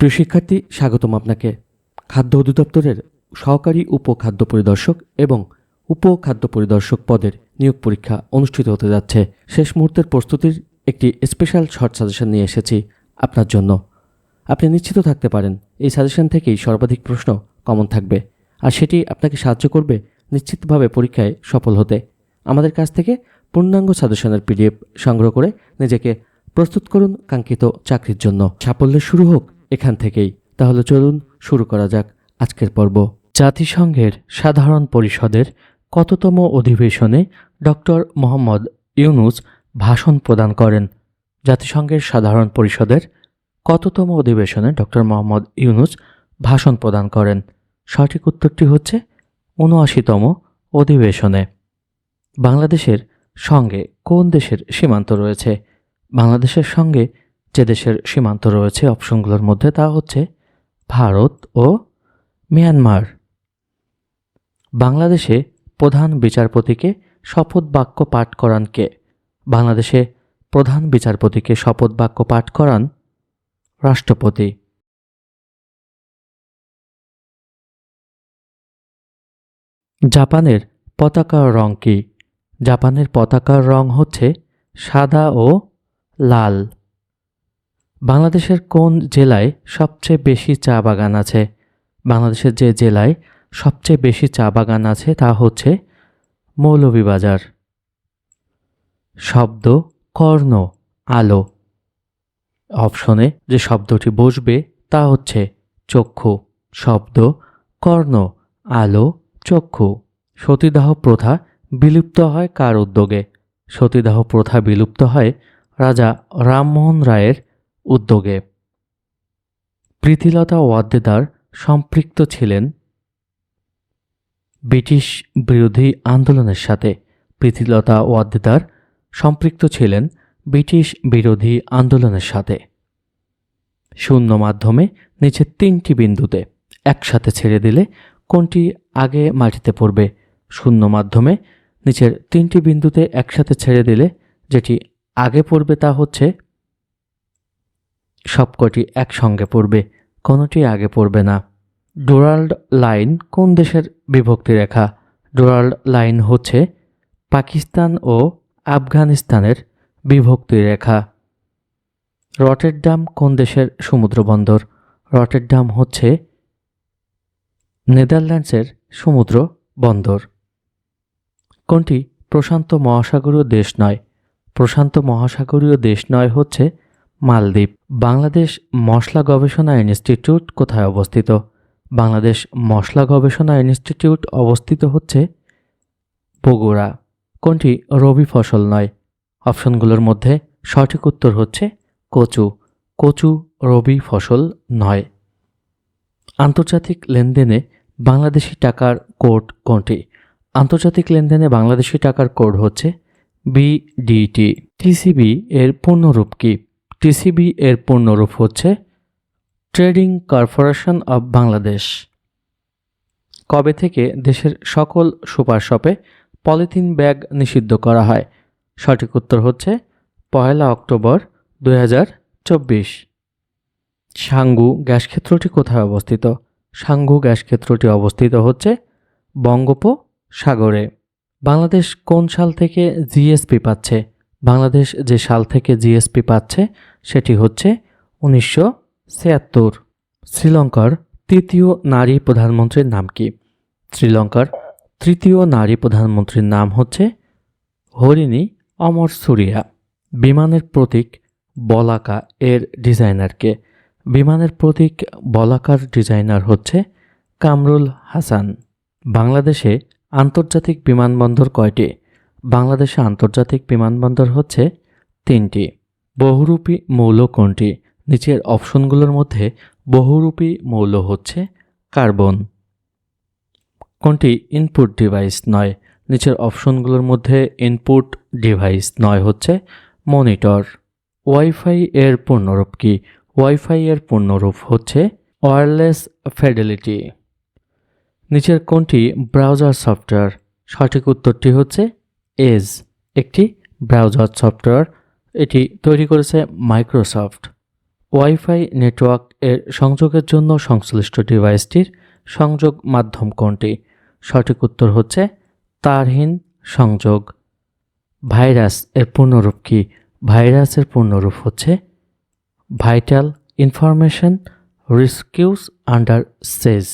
প্রিয় শিক্ষার্থী, স্বাগতম আপনাকে। খাদ্য অধিদপ্তরের সহকারী উপখাদ্য পরিদর্শক এবং উপখাদ্য পরিদর্শক পদের নিয়োগ পরীক্ষা অনুষ্ঠিত হতে যাচ্ছে। শেষ মুহূর্তের প্রস্তুতির একটি স্পেশাল শর্ট সাজেশন নিয়ে এসেছি আপনার জন্য। আপনি নিশ্চিত থাকতে পারেন, এই সাজেশন থেকেই সর্বাধিক প্রশ্ন কমন থাকবে। আর সেটি আপনাকে সাহায্য করবে নিশ্চিতভাবে পরীক্ষায় সফল হতে। আমাদের কাছ থেকে পূর্ণাঙ্গ সাজেশনের পিডিএফ সংগ্রহ করে নিজেকে প্রস্তুত করুন কাঙ্ক্ষিত চাকরির জন্য। সাফল্যের শুরু হোক এখান থেকেই। তাহলে চলুন শুরু করা যাক আজকের পর্ব। জাতিসংঘের সাধারণ পরিষদের কততম অধিবেশনে ডক্টর মোহাম্মদ ইউনুস ভাষণ প্রদান করেন? জাতিসংঘের সাধারণ পরিষদের কততম অধিবেশনে ডক্টর মোহাম্মদ ইউনুস ভাষণ প্রদান করেন? সঠিক উত্তরটি হচ্ছে উনআশিতম অধিবেশনে। বাংলাদেশের সঙ্গে কোন দেশের সীমান্ত রয়েছে? বাংলাদেশের সঙ্গে যে দেশের সীমান্ত রয়েছে অপশনগুলোর মধ্যে, তা হচ্ছে ভারত ও মিয়ানমার। বাংলাদেশে প্রধান বিচারপতিকে শপথ বাক্য পাঠ করান কে? বাংলাদেশে প্রধান বিচারপতিকে শপথ বাক্য পাঠ করান রাষ্ট্রপতি। জাপানের পতাকার রং কি? জাপানের পতাকার রং হচ্ছে সাদা ও লাল। বাংলাদেশের কোন জেলায় সবচেয়ে বেশি চা বাগান আছে? বাংলাদেশের যে জেলায় সবচেয়ে বেশি চা বাগান আছে তা হচ্ছে মৌলভীবাজার। শব্দ কর্ণ, আলো। অপশনে যে শব্দটি বসবে তা হচ্ছে চক্ষু। শব্দ কর্ণ, আলো, চক্ষু। সতীদাহ প্রথা বিলুপ্ত হয় কার উদ্যোগে? সতীদাহ প্রথা বিলুপ্ত হয় রাজা রামমোহন রায়ের উদ্যোগে প্রীতিলতা ওয়াদ্দেদার সম্পৃক্ত ছিলেন। ব্রিটিশ বিরোধী আন্দোলনের সাথে প্রীতিলতা ওয়াদ্দেদার সম্পৃক্ত ছিলেন ব্রিটিশ বিরোধী আন্দোলনের সাথে। শূন্য মাধ্যমে নিচের তিনটি বিন্দুতে একসাথে ছেড়ে দিলে কোনটি আগে মাটিতে পড়বে? শূন্য মাধ্যমে নিচের তিনটি বিন্দুতে একসাথে ছেড়ে দিলে যেটি আগে পড়বে তা হচ্ছে সবকটি একসঙ্গে পড়বে, কোনোটি আগে পড়বে না। ডোরাল্ড লাইন কোন দেশের বিভক্তি রেখা? ডোরাল্ড লাইন হচ্ছে পাকিস্তান ও আফগানিস্তানের বিভক্তি রেখা। রটেরডাম কোন দেশের সমুদ্রবন্দর রটেরডাম হচ্ছে নেদারল্যান্ডসের সমুদ্র বন্দর। কোনটি প্রশান্ত মহাসাগরীয় দেশ নয়? প্রশান্ত মহাসাগরীয় দেশ নয় হচ্ছে মালদ্বীপ, বাংলাদেশ মশলা গবেষণা ইনস্টিটিউট কোথায় অবস্থিত? বাংলাদেশ মশলা গবেষণা ইনস্টিটিউট অবস্থিত হচ্ছে বগুড়া। কোনটি রবি ফসল নয়? অপশনগুলোর মধ্যে সঠিক উত্তর হচ্ছে কচু। কচু রবি ফসল নয়। আন্তর্জাতিক লেনদেনে বাংলাদেশি টাকার কোড কোনটি? আন্তর্জাতিক লেনদেনে বাংলাদেশি টাকার কোড হচ্ছে বিডিটি টিসিবি এর পূর্ণরূপ কি? টিসিবি এর পূর্ণরূপ হচ্ছে ট্রেডিং কর্পোরেশন অব বাংলাদেশ। কবে থেকে দেশের সকল সুপার শপে পলিথিন ব্যাগ নিষিদ্ধ করা হয়? সঠিক উত্তর হচ্ছে পয়লা অক্টোবর দুই সাঙ্গু গ্যাস ক্ষেত্রটি কোথায় অবস্থিত? সাঙ্গু গ্যাস ক্ষেত্রটি অবস্থিত হচ্ছে বঙ্গোপসাগরে। বাংলাদেশ কোন সাল থেকে জিএসপি পাচ্ছে? বাংলাদেশ যে সাল থেকে জিএসপি পাচ্ছে, সেটি হচ্ছে উনিশশো ছিয়াত্তর। শ্রীলঙ্কার তৃতীয় নারী প্রধানমন্ত্রীর নাম কি? শ্রীলঙ্কার তৃতীয় নারী প্রধানমন্ত্রীর নাম হচ্ছে হরিণী অমর সুরিয়া। বিমানের প্রতীক বলাকা এর ডিজাইনারকে। বিমানের প্রতীক বলাকার ডিজাইনার হচ্ছে কামরুল হাসান। বাংলাদেশে আন্তর্জাতিক বিমানবন্দর কয়টি? বাংলাদেশে আন্তর্জাতিক বিমানবন্দর হচ্ছে তিনটি। বহুরূপী মৌল কোনটি? নিচের অপশনগুলোর মধ্যে বহুরূপী মৌল হচ্ছে কার্বন। কোনটি? ইনপুট ডিভাইস নয়। নিচের অপশনগুলোর মধ্যে ইনপুট ডিভাইস নয় হচ্ছে মনিটর। ওয়াইফাই এর পূর্ণরূপ কি? ওয়াইফাই এর পূর্ণরূপ হচ্ছে ওয়্যারলেস ফেডেলিটি। নিচের কোনটি? Browser software. সঠিক উত্তরটি হচ্ছে এজ একটি ব্রাউজার সফটওয়্যার। এটি তৈরি করেছে মাইক্রোসফট ওয়াইফাই নেটওয়ার্ক এর সংযোগের জন্য সংশ্লিষ্ট ডিভাইসটির সংযোগ মাধ্যম কোনটি? সঠিক উত্তর হচ্ছে তারহীন সংযোগ। ভাইরাস এর পূর্ণরূপ কি? ভাইরাসের পূর্ণরূপ হচ্ছে vital information resources under siege